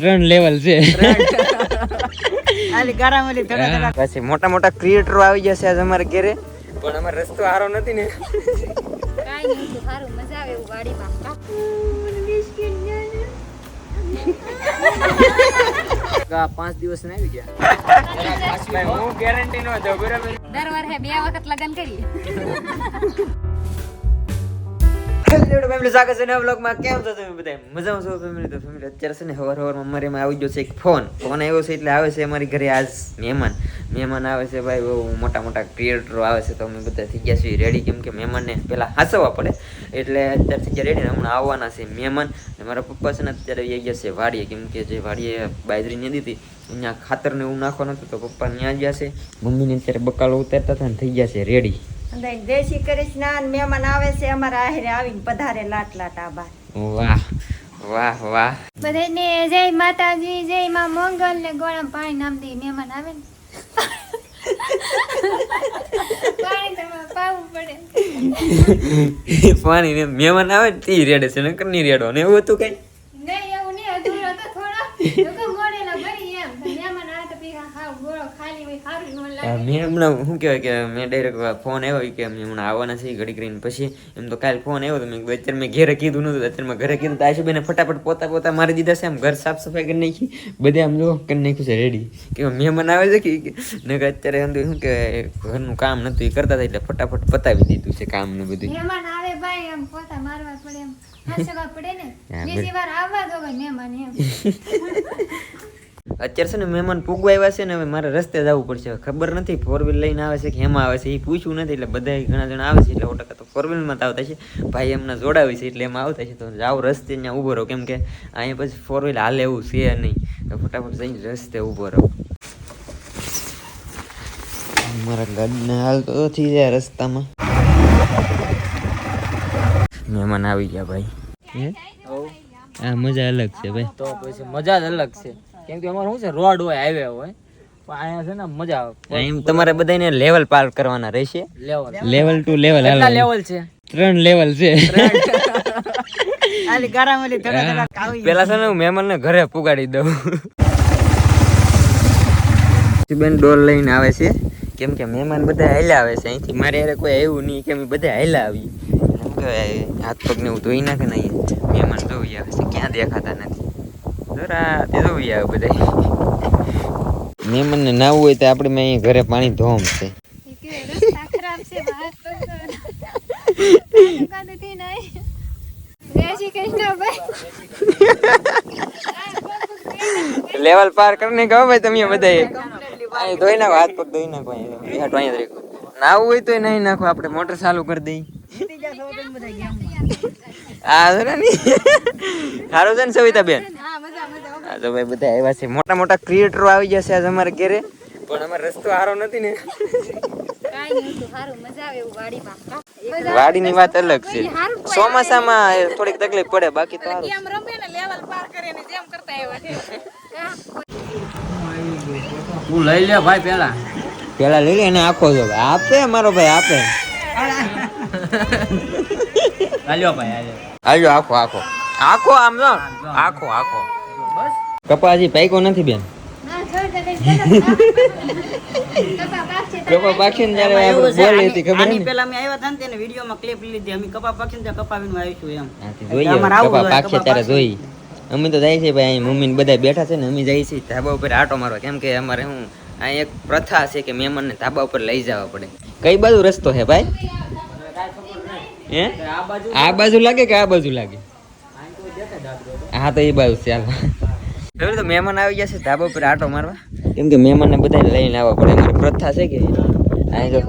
ત્રણ લેવલ છે. આલી ગારામલી થોડા થોડા પછી મોટા મોટા ક્રિએટરો આવી જશે આજ અમારે ઘરે. પણ અમારે રસ્તો સારો નથી ને. પાંચ દિવસ ને આવી ગયા. હું ગેરંટી નો દર વર્ષે બે વખત લગ્ન કરીએ. હેલો ફેમિલી છે નવા બ્લોગમાં કેમ છો તમે બધા મજામાં તો ફેમિલી અત્યારે છે ને હવાર હવારમાં મારે એમાં છે એક ફોન ફોન આવ્યો છે એટલે આવે છે અમારી ઘરે આજ મહેમાન. મહેમાન આવે છે ભાઈ, બહુ મોટા મોટા ક્રિએટરો આવે છે તો અમે બધા થઈ ગયા છીએ રેડી કેમ મહેમાનને પહેલાં હાંસવા પડે. એટલે અત્યારે થઈ ગયા રેડી હમણાં આવવાના છે મહેમાન. ને મારા પપ્પા છે ને અત્યારે એ ગયા છે વાડીએ કેમ કે જે વાડીએ બાજરી નહીં દીધી, અહીંયા ખાતર ને એવું નાખવાનું હતું તો પપ્પા ત્યાં ગયા છે. મમ્મીને અત્યારે બકાલો ઉતારતા હતા ને થઈ ગયા છે રેડી દેશી કૃષ્ણ મહેમાન આવે છે અમારા આહેરે આવીને પધારે લાટ લાટ આભાર વાહ વાહ વાહ. બધાને જય માતાજી જય માં મંગલ ને ગોળા પાણી નામ દે મહેમાન આવે ને. પાણી તમારે પાવું પડે. પાણી ને મહેમાન આવે ને તી રેડે છે નકર નહીં રેડો. ને એવું હતું કઈ? નહીં એવું નહીં અધૂરો તો થોડો જો કે મોડેલા ભરી એમ તો મહેમાન આવે તો પી હાવ ગોળો ખાલી હોય સારું ન લાગે મેં હમણાં શું કહેવાય કે મેં ડાયરેક્ટ ફોન આવ્યો કે અમે હમણાં આવવાના છે ઘડી કરીને પછી એમ તો કાલે ફોન આવ્યો તો મેં અત્યારે મેં ઘરે કીધું નતું અત્યારે ઘરે કીધું તો આશુબેને ફટાફટ પોતા પોતા મારી દીધા છે આમ ઘર સાફ સફાઈ કરી નાખી બધે આમ જો કરી નાખ્યું છે રેડી કે મહેમાન આવે છે કે નકર અત્યારે એમ તો શું કે ઘરનું કામ નતું એ કરતા હતા એટલે ફટાફટ પતાવી દીધું છે કામ ને બધું. મહેમાન આવે ભાઈ એમ પોતા મારવા પડે એમ પડે ને. બીજી વાર આવવા દો મહેમાન એમ. અત્યારે છે ને મહેમાન પૂગવા આવ્યા છે ને હવે મારે રસ્તે જવું પડશે. ખબર નથી ફોર વ્હીલ લઈને આવે છે કે એમાં આવે છે એ પૂછવું નથી એટલે બધા ઘણા જણા આવે છે એટલે ટકા તો ફોર વ્હીલમાં આવતા છે. ભાઈ એમને જોડાવી છે એટલે એમાં આવતા છે. તો જાઓ રસ્તે ત્યાં ઊભો રહો કેમ કે અહીંયા પછી ફોર વ્હીલ હાલે એવું છે નહીં. તો ફટાફટ જઈને રસ્તે ઊભો રહો. મારા ગાડીને હાલ તો થઈ જાય રસ્તામાં. મહેમાન આવી ગયા ભાઈ. આ મજા અલગ છે ભાઈ. તો પછી મજા જ અલગ છે. કેમ કે અમારે શું છે રોડ હોય હાઈવે હોય પણ અહીંયા છે ને મજા આવે. એમ તમારે બધાને લેવલ પાર કરવાના રહેશે. લેવલ લેવલ ટુ લેવલ કેટલા લેવલ છે? ત્રણ લેવલ છે. આલી ગારામલી થોડા થોડા આવી પેલા છે ને હું મહેમાનને ઘરે પુગાડી દઉં. બેન ડોલ લઈને આવે છે. કેમ કે મહેમાન બધા હાલ્યા આવે છે. અહીંથી મારે યારે કોઈ આવ્યું નહીં કે બધા હાલ્યા આવી હાથ પગને એવું ધોઈ નાખે નહીં અહીંયા. મહેમાન ધોઈ આવે છે. ક્યાં દેખાતા નથી. જરા તે ધોઈ આવે બધા મહેમાનને નાવું હોય તો આપણે મેં અહીં ઘરે પાણી ધોમ છે. એ કે રસ્તા ખરાબ છે બહાર તો દુકાનથી નહીં. જય શ્રી કૃષ્ણ ભાઈ. લેવલ પાર કરીને કહો ભાઈ તમે બધા અહીં ધોઈ નાખો હાથ પગ ધોઈ નાખો નાવું હોય તો નહીં નાખો આપણે મોટર ચાલુ કરી દઈ હા સારું છે ને સવિતા બેન? તો ભાઈ બધા આવ્યા છે. મોટા મોટા ક્રિએટરો આવી જશે આજ અમારા ઘરે. પણ અમારો રસ્તો સારો નથી ને. વાડીની વાત અલગ છે. ચોમાસામાં થોડીક તકલીફ પડે બાકી તો તું લઈ લે ભાઈ પેલા. પેલા લઈ લે એને આખો જો. આપે મારો ભાઈ આપે. હાલ્યો ભાઈ હાલ્યો. આખો આખો. આખો આમ આખો આખો. કપા હજી પાક્યો નથી બેન? કપા પાક છે કપા પાકીને બોલી હતી ખબર નહીં પેલા અમે આવ્યા હતા ને તેને વિડીયોમાં ક્લિપ લીધી. અમે કપા પાકીને ત્યાં કપાવીને આવીશું એમ. જોઈએ કપા પાકશે ત્યારે જોઈ અમે તો જાય છે ભાઈ અહીં મમ્મી બધા બેઠા છે ને અમે જઈએ છીએ ધાબા ઉપર આટો મારવા. કેમ કે અમારે હું આ એક પ્રથા છે કે મહેમાનને ધાબા ઉપર લઈ જવા પડે. કઈ બાજુ રસ્તો છે ભાઈ? હે? આ બાજુ લાગે કે આ બાજુ લાગે? હા તો એ બાજુ છે હાલો હવે તો મહેમાન આવી ગયા છે ધાબા પર આટો મારવા. કેમ કે મહેમાનને બધા લઈને આવવા પડે. મારી પ્રથા છે કે અહીં જો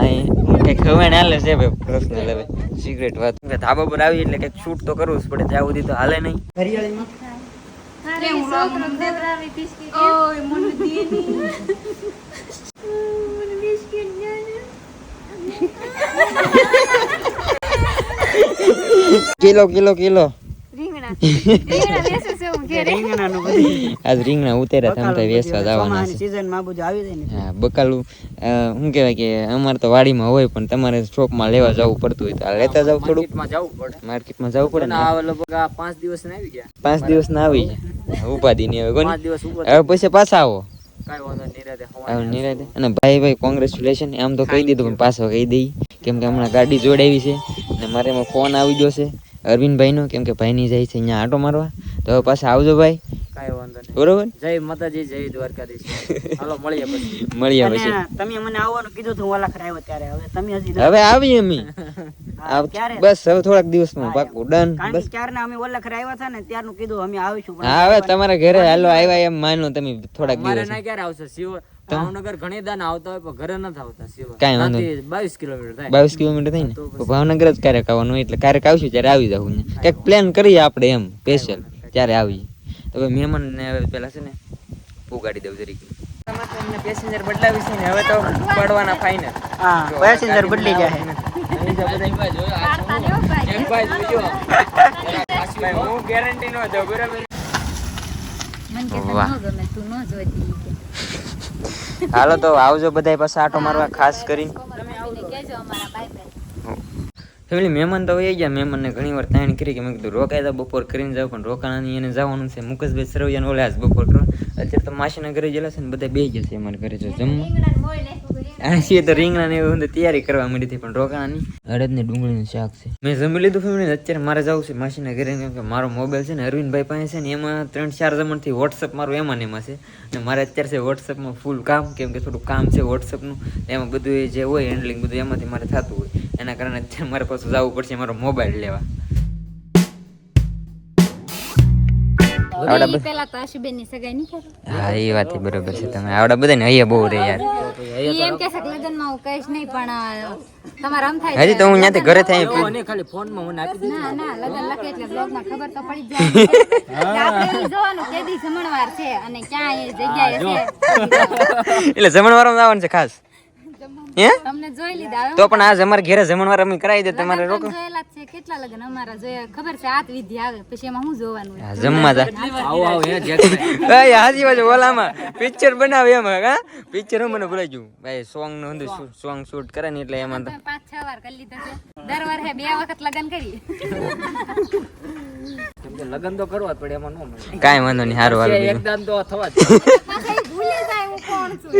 અહીં કંઈક ખવાય હાલે છે ભાઈ પ્રશ્ન લેવે સિગરેટ વાત. કે ધાબા પર આવી એટલે કંઈક શૂટ તો કરવું જ પડે ત્યાં સુધી તો હાલે નહીં. હરિયાળીમાં? અરે છોકરો દેવરાવી બિસ્કિટ ઓય મને દીની મને બિસ્કિટ દે ને. Kilo kilo kilo. આજ રીંગણા ઉતેરા તમે વેસવા જવાના ચોમાસાની છે બધું આવી જાય ને હા બકાલું શું કહેવાય કે અમારે તો વાડીમાં હોય પણ તમારે શોપમાં લેવા જવું પડતું હોય તો લેતા જાવ થોડુંક માર્કેટમાં જવું પડે ને આ લગભગ પાંચ દિવસ ના આવી ગયા પાંચ દિવસ ના આવી જાય ઉપાધિ નહીં હવે કોની દિવસ હવે પૈસા પાછા આવો કાંઈ વાંધો નહીં નિરાતે હવે હવાના. નિરાંતે. અને ભાઈ ભાઈ કોંગ્રેચ્યુલેશન આમ તો કહી દીધું પણ પાછો કહી દઈ કેમ કે હમણાં ગાડી જોડાવી છે અને મારે એમાં ફોન આવી ગયો છે અરવિંદભાઈનો કેમ કે ભાઈની જાય છે અહીંયા આટો મારવા. તો હવે પાછા આવજો ભાઈ. કાંઈ વાંધો નહીં. બરોબર? જય માતાજી જય દ્વારકાધીશ. હાલો મળીએ પછી. મળીએ પછી. તમે મને આવવાનું કીધું હતું ઓલા ખરા ત્યારે. હવે તમે હજી હવે આવીએ અમે. હા, ક્યારે? બસ હવે થોડાક દિવસમાં પાકું ડન બસ. કે અમે ઓલા આવ્યા હતા ને ત્યારનું કીધું અમે આવીશું. હા હવે તમારા ઘરે હાલો આવ્યા એમ માનો તમે થોડાક દિવસ ના ક્યારે આવશે? શિવ ભાવનગર ઘણી દાન આવતા હોય પણ ઘરે નથી આવતા સેવા કાંઈ વાંધો નહીં. બાવીસ કિલોમીટર થાય. બાવીસ કિલોમીટર થાય ને? તો ભાવનગર જ ક્યારેક આવવાનું હોય એટલે ક્યારેક આવશું ત્યારે આવી જવું ને કંઈક પ્લાન કરીએ આપણે એમ સ્પેશિયલ ત્યારે આવીએ. તો હવે મહેમાનને હવે પેલા છે ને ઉગાડી દઉં જરીક. પેસેન્જર બદલાવી છે ને હવે તો પડવાના ફાઇનલ હા પેસેન્જર બદલી જાય. વાર્તા લ્યો. ભાઈ હું ગેરંટી નો દઉં બરાબર. મને કે વાહ. ન ગમે તું ન જોતી કે હાલો તો આવજો બધાય પાસે આટો મારવા, ખાસ ભાઈ ફેમિલી મહેમાન તો વહી ગયા. મહેમાનને ઘણી વાર તાણ કરી કે મેં કીધું, રોકાય તો બપોર કરીને જાવ પણ રોકાણાની એને જવાનું છે. મુકેશભાઈ સરવૈયાને ઓલે આજ બપોર કરવા. અત્યારે તો માસીના ઘરે ગયેલા છે ને બધા બે ગયા છે અમારા ઘરે જો જમવા. રીંગણાને મોળી નાખ્યું હતું, આ છીએ તો રીંગણા ને એવું તૈયારી કરવા મળી હતી પણ રોકાણાની અડદની ડુંગળીનું શાક છે. મેં જમી લીધું ફેમિલી અત્યારે મારે જવું છે માસીના ઘરે કેમ કે મારો મોબાઈલ છે ને અરવિંદભાઈ પાસે છે ને એમાં ત્રણ ચાર જમણથી વોટ્સઅપ મારું એમાં ને એમાં છે. અને મારે અત્યારે છે વોટ્સઅપમાં ફૂલ કામ કેમ કે થોડું કામ છે વોટ્સઅપનું એમાં બધું જે હોય હેન્ડલિંગ બધું એમાંથી મારે થતું હોય. એના કારણે અત્યારે મારે પાછું જવું પડશે મારો મોબાઈલ લેવા. આવડા ઈ પેલા તો આશુબેનની સગાઈ નહીં કરો હા એ વાત બરોબર છે તમે. આવડા બધા ને અહીંયા બહુ રે યાર એમ કે છે કે લગ્નમાં હું કહીશ નહીં પણ અ, આમ થાય હજી તો હું ત્યાંથી ઘરે થઈ જો ને ખાલી ફોનમાં મને આપી ના ના લગન લખે એટલે બ્લોગમાં ખબર તો પડી જાય. આપણે જોવાનું કે જમણવાર છે અને ક્યાં એ જગ્યાએ છે. એટલે જમણવારમાં આવવાનું છે ખાસ. હે? તમને જોઈ લીધા તો પણ આજ અમારે ઘરે જમણવાર અમે કરાવી દે તમારે રોકો જોયેલા છે કેટલા લગન? અમારા જોયા ખબર છે આત વિધિ આવે પછી એમાં શું જોવાનું? હા, જમવા જા. આવો આવો હે જેકભાઈ. એ હાજી બાજુ ઓલામાં પિક્ચર બનાવે એમ હા? પિક્ચર મને ભૂલાઈ ગયું. ભાઈ સોંગનું અંદર સોંગ શૂટ કરે ને એટલે એમાં તો પાંચ છ વાર કરી લીધા છે. દર વર્ષે બે વખત લગન કરી લગન તો કરવા જ પડે એમાં ન મળે કાંઈ વાંધો નહીં સારું હારું એક તો થવા જ ભૂલી જાય હું કોણ છું?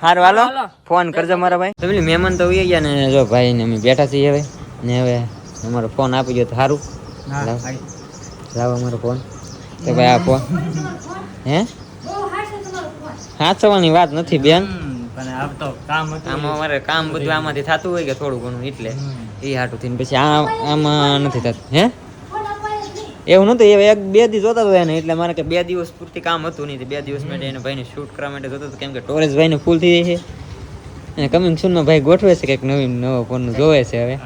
સારું હાલો. ફોન કરજો મારા ભાઈ. ફેમિલી મહેમાન તો ઉઈ ગયા ને જો ભાઈ ને અમે બેઠા છીએ હવે. ને હવે અમારો ફોન આપી ગયો તો સારું લાવ. અમારો ફોન. તો ભાઈ આ ફોન. હે? સાચવાની વાત નથી બેન. પણ આ તો કામ આમાં અમારે કામ બધું આમાંથી થતું હોય કે થોડું ઘણું એટલે એ હાટું થઈને પછી આ આમાં નથી થતું. હે? એવું નતું એ એક બે દિવસ જોતા હતા એને એટલે મારે કે બે દિવસ પૂરતી કામ હતું નહીં બે દિવસ માટે એને ભાઈને શૂટ કરવા માટે જોતો હતો કેમ કે ટોરેજ ભાઈને ફૂલ થઈ જાય છે. અને કમિંગ સૂનમાં ભાઈ ગોઠવે છે કંઈક નવીન નવો ફોન જોવે છે હવે.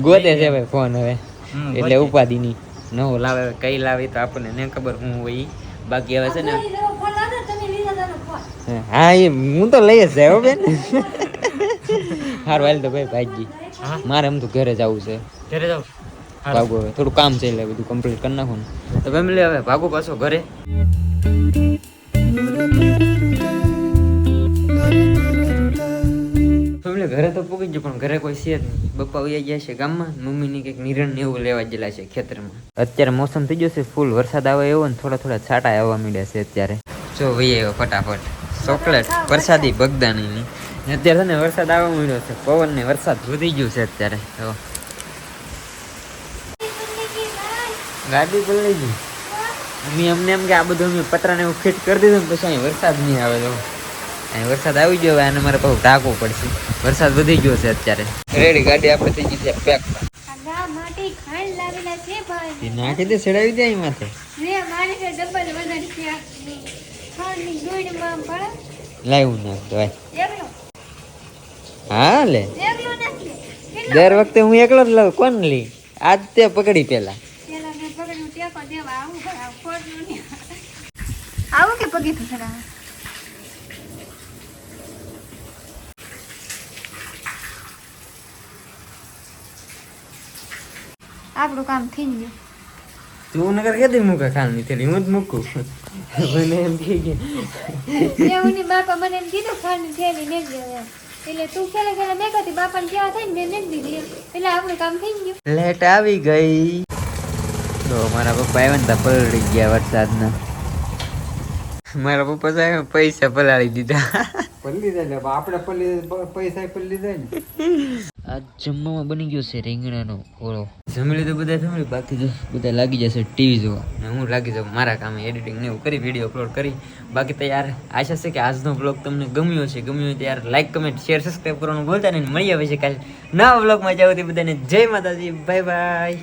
ગોતે છે ભાઈ ફોન હવે એટલે ઉપાધિની. નવો લાવે કઈ લાવે તો આપણને ને ખબર હું હોય. બાકી હવે છે ને હા એ હું તો લઈ જ જાય બેન. હારું હાલ તો ભાઈ ભાઈજી મારે એમ તો ઘરે જવું છે. ઘરે જાઓ ભાગો હવે થોડું કામ છે એટલે બધું કમ્પ્લીટ કરી નાખો ને તો ફેમિલી હવે ભાગો પાછો ઘરે. ફેમિલી ઘરે તો પૂગી ગયું પણ ઘરે કોઈ છે જ નહીં. બપ્પા ઉયા ગયા છે ગામમાં મમ્મીની કંઈક નિરણ ને એવું લેવા ગયેલા છે ખેતરમાં. અત્યારે મોસમ થઈ ગયો છે ફૂલ વરસાદ આવે એવો ને થોડા થોડા છાંટા આવવા માંડ્યા છે અત્યારે. જો વહી આવ્યો ફટાફટ. ચોકલેટ વરસાદી બગદાની અત્યારે ને વરસાદ આવવા માંડ્યો છે પવન ને વરસાદ વધી ગયું છે અત્યારે. તો ગાડી પલળી ગઈ અમે અમને એમ કે આ બધું અમે પતરાને એવું ફિટ કરી દીધું ને પછી અહીં વરસાદ નહીં આવે તો. અહીં વરસાદ આવી ગયો હવે આને મારે પાછું ઢાંકવું પડશે. વરસાદ વધી ગયો છે અત્યારે. રેડી ગાડી આપણે થઈ ગઈ છે પેક નાખી દે ચડાવી દે અહીં માથે. લાવ્યું નાખ ભાઈ હા લે. દર વખતે હું એકલો જ લઉં કોણ લી? આજ તે પકડી પેલા. દેવા આવું નહીં. કે પગી ફસડા આપણું કામ થઈ ગયું. તું નગર કે દે મૂકા ની થેલી હું જ મૂકું. મને એમ કે એવું ની બાપા મને એમ કીધું ખાંડ થેલી ને એમ એટલે તું ખેલે ખેલે મેં કહી બાપાને કેવા થાય ને મેં નથી દીધી. એટલે આપણું કામ થઈ ગયું. લેટ આવી ગઈ. તો મારા પપ્પા આવ્યા ને ત્યાં પલળી ગયા વરસાદના. મારા પપ્પા સાહેબ પૈસા પલાળી દીધા. પલ્લી જાય એટલે આપણે પલ્લી પૈસા પલ્લી જાય ને. આજ જમવામાં બની ગયો છે રીંગણાનો ઓળો. જમી તો બધા જમી બાકી તો બધા લાગી જશે ટીવી જોવા. ને હું લાગી જાઉં મારા કામે એડિટિંગ ને એવું કરી વીડિયો અપલોડ કરી. બાકી તો યાર આશા છે કે આજનો બ્લોગ તમને ગમ્યો છે ગમ્યો તો યાર લાઈક કમેન્ટ શેર સબસ્ક્રાઈબ કરવાનું બોલતા નહીં. મળી આવે છે કાલે નવા બ્લોગમાં જાવ તે બધાને જય માતાજી. Bye bye